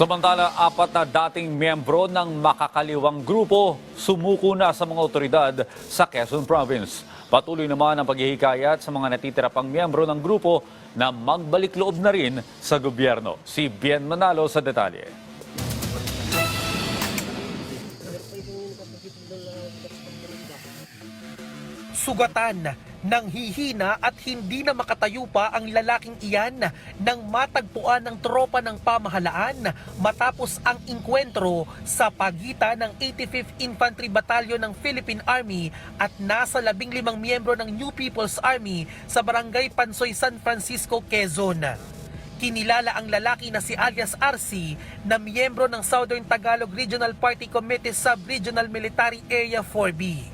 Samantala, apat na dating miyembro ng makakaliwang grupo sumuko na sa mga otoridad sa Quezon Province. Patuloy naman ang paghihikayat sa mga natitira pang miyembro ng grupo na magbalik loob na rin sa gobyerno. Si Bien Manalo sa detalye. Sugatan nang hihina at hindi na makatayo pa ang lalaking iyan nang matagpuan ng tropa ng pamahalaan matapos ang inkwentro sa pagitan ng 85th Infantry Battalion ng Philippine Army at nasa 15 miyembro ng New People's Army sa Barangay Pansoy, San Francisco, Quezon. Kinilala ang lalaki na si alias RC na miyembro ng Southern Tagalog Regional Party Committee Sub-Regional Military Area 4B.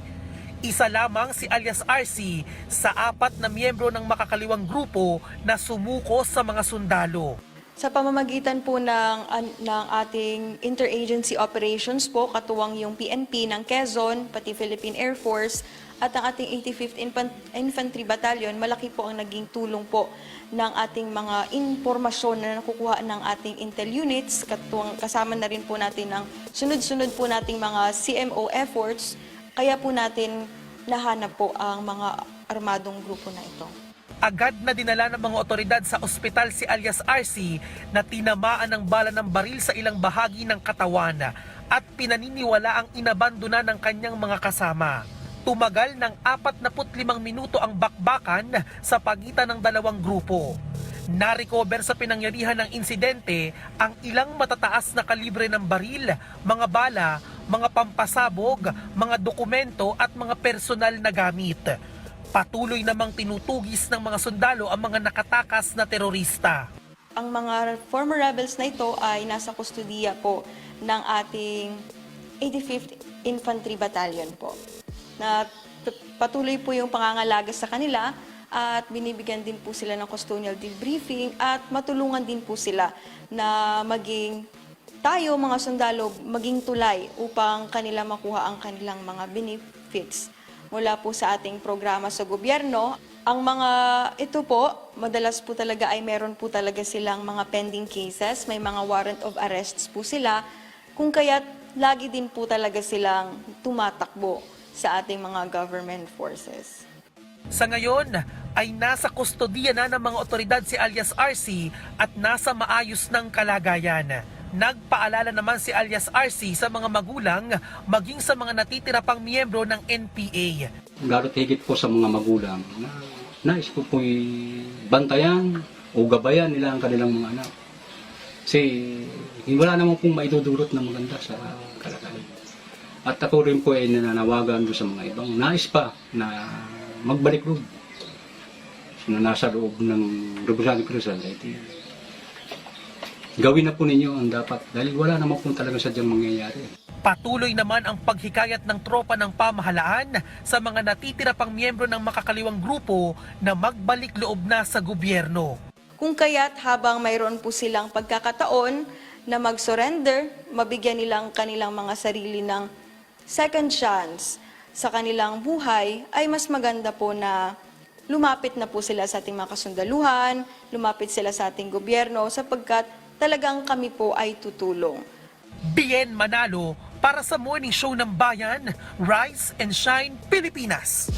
Isa lamang si alias RC sa apat na miyembro ng makakaliwang grupo na sumuko sa mga sundalo. Sa pamamagitan po ng, ng ating interagency operations po, katuwang yung PNP ng Quezon, pati Philippine Air Force, at ang ating 85th Infan- Infantry Battalion, malaki po ang naging tulong po ng ating mga impormasyon na nakukuha ng ating intel units, katuwang, kasama na rin po natin ang sunod-sunod po nating mga CMO efforts, kaya po natin nahanap po ang mga armadong grupo na ito. Agad na dinala ng mga otoridad sa ospital si alias RC na tinamaan ng bala ng baril sa ilang bahagi ng katawan at pinaniniwala ang inabandona ng kanyang mga kasama. Tumagal ng 45 minuto ang bakbakan sa pagitan ng dalawang grupo. Narecover sa pinangyarihan ng insidente ang ilang matataas na kalibre ng baril, mga bala, mga pampasabog, mga dokumento at mga personal na gamit. Patuloy namang tinutugis ng mga sundalo ang mga nakatakas na terorista. Ang mga former rebels na ito ay nasa kustudiya po ng ating 85th Infantry Battalion po. Na patuloy po yung pangangalaga sa kanila at binibigyan din po sila ng custodial debriefing at matulungan din po sila na maging tayo mga sundalo maging tulay upang kanila makuha ang kanilang mga benefits mula po sa ating programa sa gobyerno. Ang mga ito po, madalas po talaga ay meron po talaga silang mga pending cases, may mga warrant of arrests po sila, kung kaya't lagi din po talaga silang tumatakbo sa ating mga government forces. Sa ngayon ay nasa kustodiya na ng mga otoridad si alias RC at nasa maayos ng kalagayan. Nagpaalala naman si alias RC sa mga magulang maging sa mga natitira pang miyembro ng NPA. lalo't higit po sa mga magulang na nais ko po'y bantayan o gabayan nila ang kanilang mga anak. Kasi wala naman pong maidudulot na maganda sa kalagayan. At ako rin po ay nananawagan sa mga ibang nais pa na magbalik loob. Na nasa loob ng eh, di, gawin na po ninyo ang dapat dahil wala naman po talaga sadyang mangyayari. Patuloy naman ang paghikayat ng tropa ng pamahalaan sa mga natitira pang miyembro ng makakaliwang grupo na magbalik loob na sa gobyerno. Kung kaya't habang mayroon po silang pagkakataon na mag-surrender, mabigyan nilang kanilang mga sarili ng second chance sa kanilang buhay, ay mas maganda po na lumapit na po sila sa ating mga kasundaluhan, lumapit sila sa ating gobyerno sapagkat talagang kami po ay tutulong. Bien Manalo para sa Morning Show ng Bayan, Rise and Shine Pilipinas.